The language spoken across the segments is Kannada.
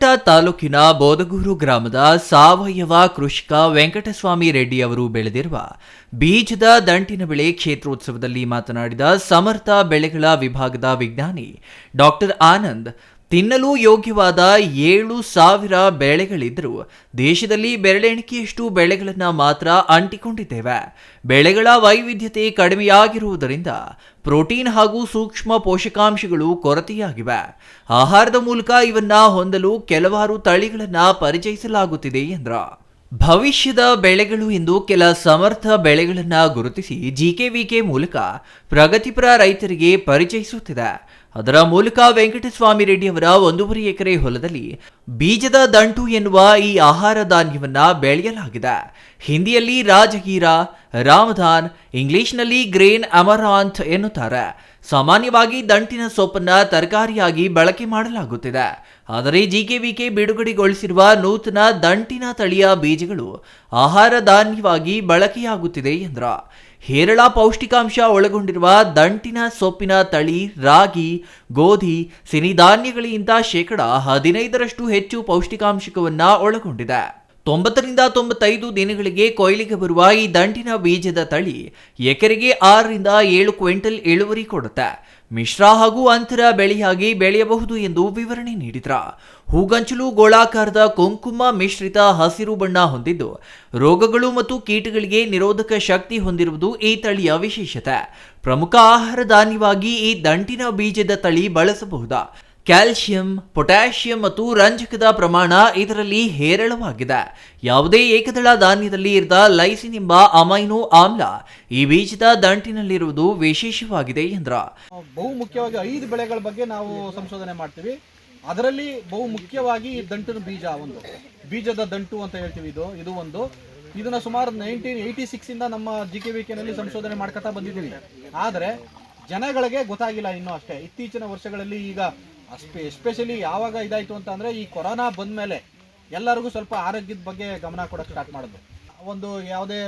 ಶಿಡ್ಲಘಟ್ಟ ತಾಲೂಕಿನ ಬೋದಗೂರು ಗ್ರಾಮದ ಸಾವಯವ ಕೃಷಿಕ ವೆಂಕಟಸ್ವಾಮಿ ರೆಡ್ಡಿ ಅವರು ಬೆಳೆದಿರುವ ಬೀಜದ ದಂಟಿನ ಬೆಳೆ ಕ್ಷೇತ್ರೋತ್ಸವದಲ್ಲಿ ಮಾತನಾಡಿದ ಸಮರ್ಥ ಬೆಳೆಗಳ ವಿಭಾಗದ ವಿಜ್ಞಾನಿ ಡಾಕ್ಟರ್ ಆನಂದ್ ತಿನ್ನಲು ಯೋಗ್ಯವಾದ ಏಳು ಸಾವಿರ ಬೆಳೆಗಳಿದ್ದರೂ ದೇಶದಲ್ಲಿ ಬೆರಳೆಣಿಕೆಯಷ್ಟು ಬೆಳೆಗಳನ್ನು ಮಾತ್ರ ಅಂಟಿಕೊಂಡಿದ್ದೇವೆ. ಬೆಳೆಗಳ ವೈವಿಧ್ಯತೆ ಕಡಿಮೆಯಾಗಿರುವುದರಿಂದ ಪ್ರೋಟೀನ್ ಹಾಗೂ ಸೂಕ್ಷ್ಮ ಪೋಷಕಾಂಶಗಳು ಕೊರತೆಯಾಗಿವೆ. ಆಹಾರದ ಮೂಲಕ ಇವನ್ನ ಹೊಂದಲು ಕೆಲವಾರು ತಳಿಗಳನ್ನು ಪರಿಚಯಿಸಲಾಗುತ್ತಿದೆ ಎಂದ್ರ. ಭವಿಷ್ಯದ ಬೆಳೆಗಳು ಎಂದು ಕೆಲ ಸಮರ್ಥ ಬೆಳೆಗಳನ್ನು ಗುರುತಿಸಿ ಜಿಕೆವಿಕೆ ಮೂಲಕ ಪ್ರಗತಿಪರ ರೈತರಿಗೆ ಪರಿಚಯಿಸುತ್ತಿದೆ. ಅದರ ಮೂಲಕ ವೆಂಕಟಸ್ವಾಮಿ ರೆಡ್ಡಿಯವರ ಒಂದೂವರೆ ಎಕರೆ ಹೊಲದಲ್ಲಿ ಬೀಜದ ದಂಟು ಎನ್ನುವ ಈ ಆಹಾರ ಧಾನ್ಯವನ್ನ ಬೆಳೆಯಲಾಗಿದೆ. ಹಿಂದಿಯಲ್ಲಿ ರಾಜಗೀರ ರಾಮಧಾನ್ ಇಂಗ್ಲಿಷ್ನಲ್ಲಿ ಗ್ರೇನ್ ಅಮರಾಂತ್ ಎನ್ನುತ್ತಾರೆ. ಸಾಮಾನ್ಯವಾಗಿ ದಂಟಿನ ಸೊಪ್ಪನ್ನ ತರಕಾರಿಯಾಗಿ ಬಳಕೆ ಮಾಡಲಾಗುತ್ತಿದೆ. ಆದರೆ ಜಿಕೆವಿಕೆ ಬಿಡುಗಡೆಗೊಳಿಸಿರುವ ನೂತನ ದಂಟಿನ ತಳಿಯ ಬೀಜಗಳು ಆಹಾರ ಧಾನ್ಯವಾಗಿ ಬಳಕೆಯಾಗುತ್ತಿದೆ ಎಂದ್ರ. ಹೇರಳ ಪೌಷ್ಟಿಕಾಂಶ ಒಳಗೊಂಡಿರುವ ದಂಟಿನ ಸೊಪ್ಪಿನ ತಳಿ ರಾಗಿ, ಗೋಧಿ ಸಿರಿಧಾನ್ಯಗಳಿಗಿಂತ ಶೇಕಡ ಹದಿನೈದರಷ್ಟು ಹೆಚ್ಚು ಪೌಷ್ಟಿಕಾಂಶವನ್ನ ಒಳಗೊಂಡಿದೆ. ತೊಂಬತ್ತರಿಂದ ತೊಂಬತ್ತೈದು ದಿನಗಳಿಗೆ ಕೊಯ್ಲಿಗೆ ಬರುವ ಈ ದಂಟಿನ ಬೀಜದ ತಳಿ ಎಕರೆಗೆ ಆರರಿಂದ ಏಳು ಕ್ವಿಂಟಲ್ ಇಳುವರಿ ಕೊಡುತ್ತೆ. ಮಿಶ್ರ ಹಾಗೂ ಅಂತರ ಬೆಳೆಯಾಗಿ ಬೆಳೆಯಬಹುದು ಎಂದು ವಿವರಣೆ ನೀಡಿದ್ರ. ಹೂಗಂಚಲು ಗೋಳಾಕಾರದ ಕುಂಕುಮ ಮಿಶ್ರಿತ ಹಸಿರು ಬಣ್ಣ ಹೊಂದಿದ್ದು, ರೋಗಗಳು ಮತ್ತು ಕೀಟಗಳಿಗೆ ನಿರೋಧಕ ಶಕ್ತಿ ಹೊಂದಿರುವುದು ಈ ತಳಿಯ ವಿಶೇಷತೆ. ಪ್ರಮುಖ ಆಹಾರ ಧಾನ್ಯವಾಗಿ ಈ ದಂಟಿನ ಬೀಜದ ತಳಿ ಬಳಸಬಹುದಾ? ಕ್ಯಾಲ್ಸಿಯಂ ಪೊಟ್ಯಾಷಿಯಂ ಮತ್ತು ರಂಜಕದ ಪ್ರಮಾಣ ಇದರಲ್ಲಿ ಹೇರಳವಾಗಿದೆ. ಯಾವುದೇ ಏಕದಳ ಧಾನ್ಯದಲ್ಲಿ ಇರದ ಲೈಸಿನ್ ಎಂಬ ಅಮೈನೋ ಆಮ್ಲ ಈ ಬೀಜದ ದಂಟಿನಲ್ಲಿರುವುದು ವಿಶೇಷವಾಗಿದೆ, ಎಂದ್ರ. ಬಹು ಮುಖ್ಯವಾಗಿ ಐದು ಬೆಳೆಗಳ ಬಗ್ಗೆ ನಾವು ಸಂಶೋಧನೆ ಮಾಡ್ತೀವಿ. ಅದರಲ್ಲಿ ಬಹು ಮುಖ್ಯವಾಗಿ ದಂಟಿನ ಬೀಜ ಒಂದು. ಬೀಜದ ದಂಟು ಅಂತ ಹೇಳ್ತೀವಿ ಇದು. ಇದು ಒಂದು. ಇದನ್ನ ಸುಮಾರು ನೈನ್ಟೀನ್ ಏಯ್ಟಿ ಸಿಕ್ಸ್ ಇಂದ ನಮ್ಮ ಜಿ ಕೆ ವಿಕೆನಲ್ಲಿ ಸಂಶೋಧನೆ ಮಾಡ್ಕೊತಾ ಬಂದಿದ್ದೀವಿ. ಆದರೆ ಜನಗಳಿಗೆ ಗೊತ್ತಾಗಿಲ್ಲ ಇನ್ನೂ ಅಷ್ಟೇ. ಇತ್ತೀಚಿನ ವರ್ಷಗಳಲ್ಲಿ ಈಗ ಅಸ್ಪೆ ಎಸ್ಪೆಷಲಿ ಯಾವಾಗ ಇದಾಯಿತು ಅಂತ ಅಂದ್ರೆ ಈ ಕೊರೋನಾ ಬಂದ್ಮೇಲೆ ಎಲ್ಲರಿಗೂ ಸ್ವಲ್ಪ ಆರೋಗ್ಯದ ಬಗ್ಗೆ ಗಮನ ಕೊಡೋಕೆ ಸ್ಟಾರ್ಟ್ ಮಾಡಿದ್ರು. ಒಂದು ಯಾವುದೇ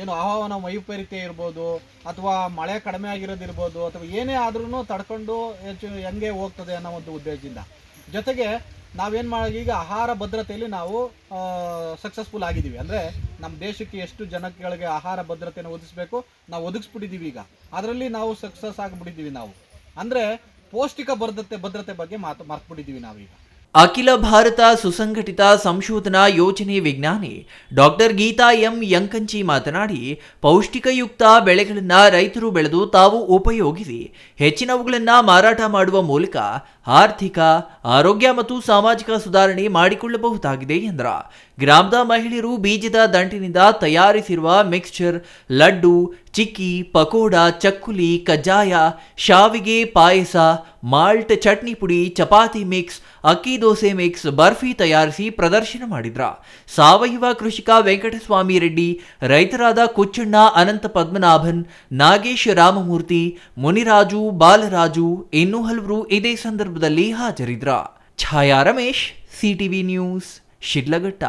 ಏನು ಹವಾಮಾನ ವೈಪರೀತ್ಯ ಇರ್ಬೋದು, ಅಥವಾ ಮಳೆ ಕಡಿಮೆ ಆಗಿರೋದಿರ್ಬೋದು ಅಥವಾ ಏನೇ ಆದ್ರೂ ತಡ್ಕೊಂಡು ಹೆಚ್ಚು ಹೆಂಗೆ ಹೋಗ್ತದೆ ಅನ್ನೋ ಒಂದು ಉದ್ದೇಶದಿಂದ. ಜೊತೆಗೆ ನಾವೇನು ಮಾಡಿ, ಈಗ ಆಹಾರ ಭದ್ರತೆಯಲ್ಲಿ ನಾವು ಸಕ್ಸಸ್ಫುಲ್ ಆಗಿದ್ದೀವಿ. ಅಂದರೆ ನಮ್ಮ ದೇಶಕ್ಕೆ ಎಷ್ಟು ಜನಗಳಿಗೆ ಆಹಾರ ಭದ್ರತೆಯನ್ನು ಒದಗಿಸ್ಬೇಕು, ನಾವು ಒದಗಿಸ್ಬಿಟ್ಟಿದ್ದೀವಿ ಈಗ. ಅದರಲ್ಲಿ ನಾವು ಸಕ್ಸಸ್ ಆಗಿಬಿಟ್ಟಿದ್ದೀವಿ ನಾವು. ಅಂದರೆ ಪೌಷ್ಟಿಕ ಭದ್ರತೆ ಭದ್ರತೆ ಬಗ್ಗೆ ಮಾತು ಮರ್ತ್ಬಿಟ್ಟಿದ್ದೀವಿ ನಾವೀಗ. ಅಖಿಲ ಭಾರತ ಸುಸಂಘಟಿತ ಸಂಶೋಧನಾ ಯೋಜನೆ ವಿಜ್ಞಾನಿ ಡಾಕ್ಟರ್ ಗೀತಾ ಎಂ ಯಂಕಂಚಿ ಮಾತನಾಡಿ, ಪೌಷ್ಟಿಕಯುಕ್ತ ಬೆಳೆಗಳನ್ನು ರೈತರು ಬೆಳೆದು ತಾವು ಉಪಯೋಗಿಸಿ ಹೆಚ್ಚಿನವುಗಳನ್ನು ಮಾರಾಟ ಮಾಡುವ ಮೂಲಕ ಆರ್ಥಿಕ, ಆರೋಗ್ಯ ಮತ್ತು ಸಾಮಾಜಿಕ ಸುಧಾರಣೆ ಮಾಡಿಕೊಳ್ಳಬಹುದಾಗಿದೆ ಎಂದ್ರ. ಗ್ರಾಮದ ಮಹಿಳೆಯರು ಬೀಜದ ದಂಟಿನಿಂದ ತಯಾರಿಸಿರುವ ಮಿಕ್ಸ್ಚರ್, ಲಡ್ಡು, ಚಿಕ್ಕಿ, ಪಕೋಡ, ಚಕ್ಕುಲಿ, ಕಜ್ಜಾಯ, ಶಾವಿಗೆ, ಪಾಯಸ, ಮಾಲ್ಟ್, ಚಟ್ನಿ ಪುಡಿ, ಚಪಾತಿ ಮಿಕ್ಸ್, ಅಕ್ಕಿ ದೋಸೆ ಮಿಕ್ಸ್, ಬರ್ಫಿ ತಯಾರಿಸಿ ಪ್ರದರ್ಶನ ಮಾಡಿದ್ರ. ಸಾವಯವ ಕೃಷಿಕ ವೆಂಕಟಸ್ವಾಮಿ ರೆಡ್ಡಿ, ರೈತರಾದ ಕುಚ್ಚಣ್ಣ, ಅನಂತ ಪದ್ಮನಾಭನ್, ನಾಗೇಶ್ ರಾಮಮೂರ್ತಿ, ಮುನಿರಾಜು, ಬಾಲರಾಜು, ಇನ್ನೂ ಹಲವರು ಇದೇ ಸಂದರ್ಭದಲ್ಲಿ ಹಾಜರಿದ್ರ. Chaya Ramesh CTV news Shidlaghatta.